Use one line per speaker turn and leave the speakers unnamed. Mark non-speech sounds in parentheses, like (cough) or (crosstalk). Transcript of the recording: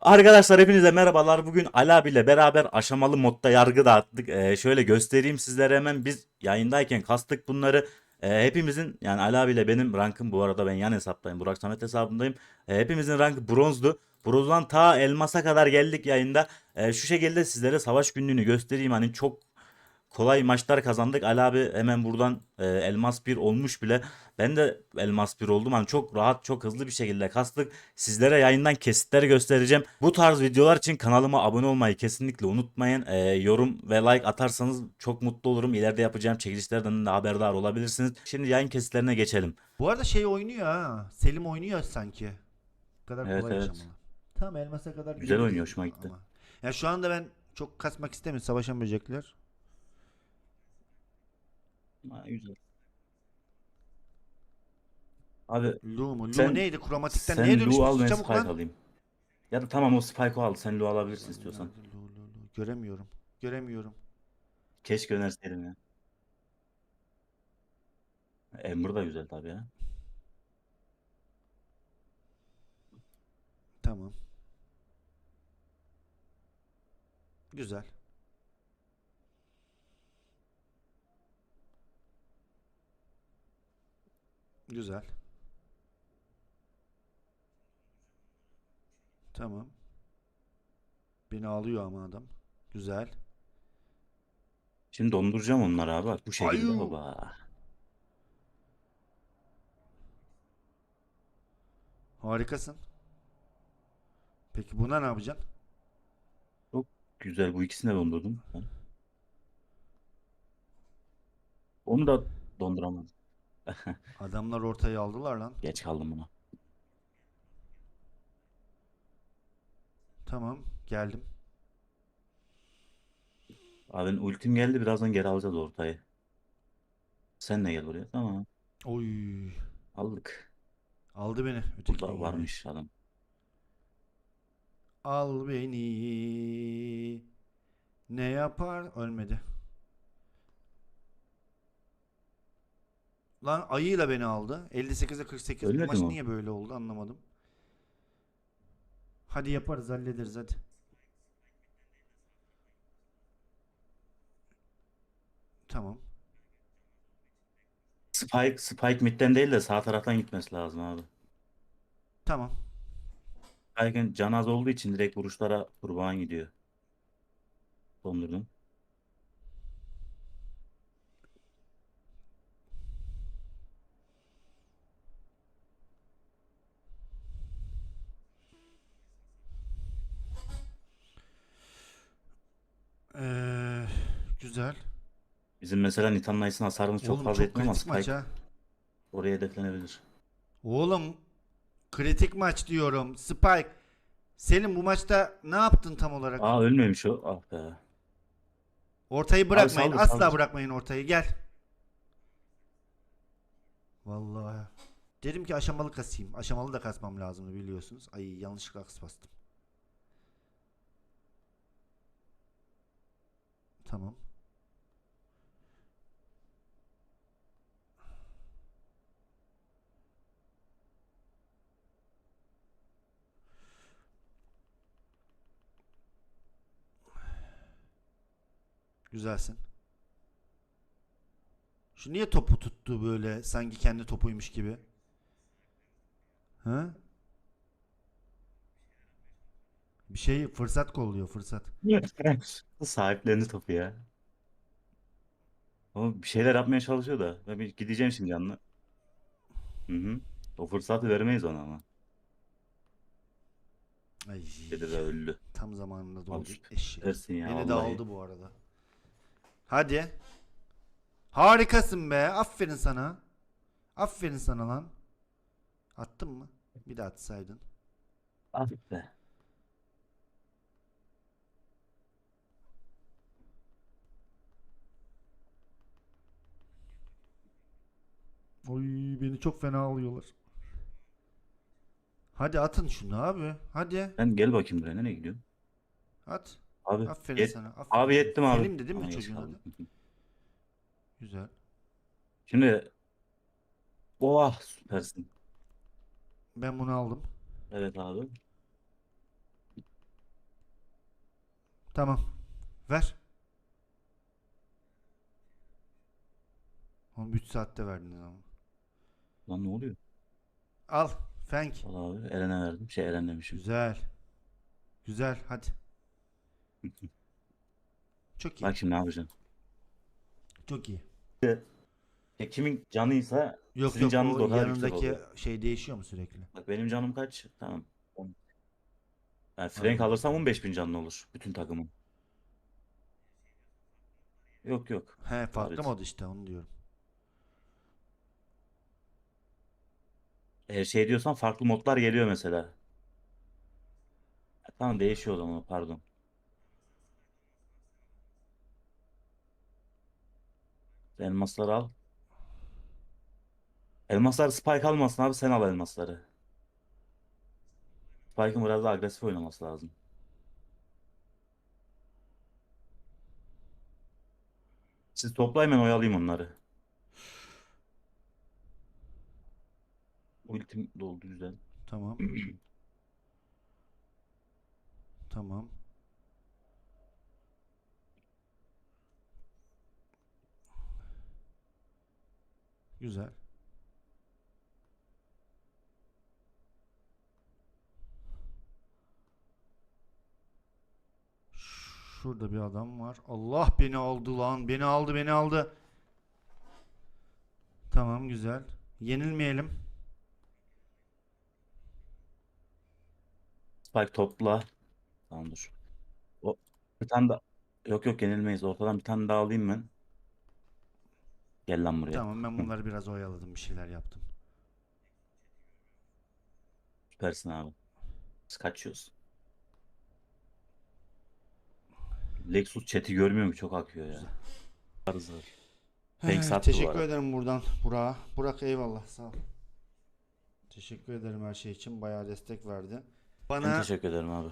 Arkadaşlar hepinize merhabalar. Bugün Ali abiyle beraber aşamalı modda yargı dağıttık. Ee, şöyle göstereyim sizlere hemen. Biz yayındayken kastık bunları. Ee, hepimizin yani Ali abiyle benim rankım bu arada ben yan hesaptayım. Burak Samet hesabındayım. Ee, hepimizin rankı bronzdu. Bronzdan ta elmasa kadar geldik yayında. Ee, şu şekilde sizlere savaş günlüğünü göstereyim. Hani çok kolay maçlar kazandık. Ali abi hemen buradan e, elmas 1 olmuş bile. Ben de elmas 1 oldum. Hani çok rahat, çok hızlı bir şekilde kastık. Sizlere yayından kesitleri göstereceğim. Bu tarz videolar için kanalıma abone olmayı kesinlikle unutmayın. E, yorum ve like atarsanız çok mutlu olurum. İleride yapacağım çekilişlerden de haberdar olabilirsiniz. Şimdi yayın kesitlerine geçelim.
Bu arada şey oynuyor ha. Selim oynuyor sanki. Bu kadar
Evet,
kolay
evet.
yaşamalı. Tamam elmasa kadar
Güzel oynuyor, hoşuma gitti.
ama. Ya şu anda ben çok kasmak istemiyorum savaşan böcekler.
Ha, güzel. Abi
Lu mu? Lu
Sen-
neydi? Kromatikten
sen
neye
Lu al
dönüşmüşsün
ben
çabuk
Spike
lan?
alayım. Ya da tamam o Spike'ı al. Sen Lu alabilirsin istiyorsan.
Nerede Lu, Lu, Lu? Göremiyorum. Göremiyorum.
Keşke önerseydim ya. Ember da güzel tabii ya.
Tamam. Güzel. Güzel. Tamam. Beni alıyor ama adam. Güzel.
Şimdi donduracağım onları abi bak bu şekilde
Ayu.
baba.
Harikasın. Peki buna ne yapacaksın?
Güzel bu ikisini de dondurdum. Onu da donduramadım.
Adamlar ortaya aldılar lan.
Geç kaldım buna.
Tamam, geldim.
Abi ultim geldi birazdan geri alacağız ortayı. Sen de gel buraya. Tamam.
Oy.
Aldık.
Aldı beni. Öteki
Burada varmış adam.
Al beni. Ne yapar? Ölmedi. Lan ayıyla beni aldı. 58'e 48. Bu
Ölmedi
maç
mi o?
niye böyle oldu anlamadım. Hadi yaparız hallederiz hadi. Tamam.
Spike, Spike midden değil de sağ taraftan gitmesi lazım abi.
Tamam.
Spike'ın can az olduğu için direkt vuruşlara kurban gidiyor. Dondurdum.
Ee, güzel.
Bizim mesela Nitan Knights'ın hasarımız çok
Oğlum
fazla etmiyor ama
kritik maç
Spike
ha.
oraya hedeflenebilir.
Oğlum kritik maç diyorum. Spike. Selim bu maçta ne yaptın tam olarak?
Aa ölmemiş o. Ah be.
Ortayı bırakmayın.
saldır,
Asla
saldır.
bırakmayın ortayı. Gel. Vallahi. Dedim ki aşamalı kasayım. Aşamalı da kasmam lazımdı biliyorsunuz. Ay yanlışlıkla kıs bastım. Tamam. Güzelsin. Şu niye topu tuttu böyle sanki kendi topuymuş gibi? Ha? Bir şey fırsat kolluyor fırsat. (laughs)
Sahiplendi topu ya. O bir şeyler yapmaya çalışıyor da. Ben bir gideceğim şimdi yanına. Hı hı. O fırsatı vermeyiz ona ama.
Ay,
Dedi öldü.
tam zamanında
şu-
Eşek.
Ya
Beni de
vallahi.
aldı bu arada. Hadi. Harikasın be. Aferin sana. Aferin sana lan. Attın mı? Bir daha atsaydın.
Ah be.
Oy beni çok fena alıyorlar. Hadi atın şunu abi. Hadi.
Ben gel bakayım buraya. Nereye gidiyorsun?
At.
Abi,
Aferin
yet-
sana. Aferin.
abi yettim abi.
Selim de değil mi
Ama
çocuğun adı? Güzel.
Şimdi Oh süpersin.
Ben bunu aldım.
Evet abi.
Tamam. Ver. Oğlum 3 saatte verdin ama.
Lan ne oluyor?
Al. Fenk.
Al abi Eren'e verdim. Şey Eren demişim.
Güzel. Güzel. Hadi. Çok iyi.
Bak şimdi ne yapacaksın?
Çok iyi.
Ya kimin canıysa
Yok
sizin
yok
canınız da
o
o kadar yüksek
yanındaki
oluyor.
şey değişiyor mu sürekli?
Bak benim canım kaç? Tamam. On. Yani Frank alırsam 15 bin canlı olur. Bütün takımın. Yok yok.
He farklı
Evet.
mod işte onu diyorum.
Eğer şey diyorsan farklı modlar geliyor mesela. Ha, Tamam değişiyor o zaman pardon. Elmasları al. Elmaslar Spike almasın abi sen al elmasları. Spike'ın biraz daha agresif oynaması lazım. Siz toplayın ben oyalayayım onları. Ultim doldu güzel.
Tamam. (clears throat) tamam. Güzel. Şurada bir adam var. Allah beni aldı lan. Beni aldı, beni aldı. Tamam, güzel. Yenilmeyelim.
Spike topla. Tamam dur. O bir tane daha. Yok yok yenilmeyiz. Ortadan bir tane daha alayım ben. Gel lan buraya.
Tamam ben bunları biraz oyaladım bir şeyler yaptım.
Süpersin abi. Biz kaçıyoruz. Lexus chat'i görmüyor mu? Çok akıyor ya. Arıza. Thanks attı bu
Teşekkür
arada.
ederim buradan Burak'a. Burak eyvallah sağ ol. Teşekkür ederim her şey için. Bayağı destek verdi.
Ben
Bana
teşekkür ederim abi.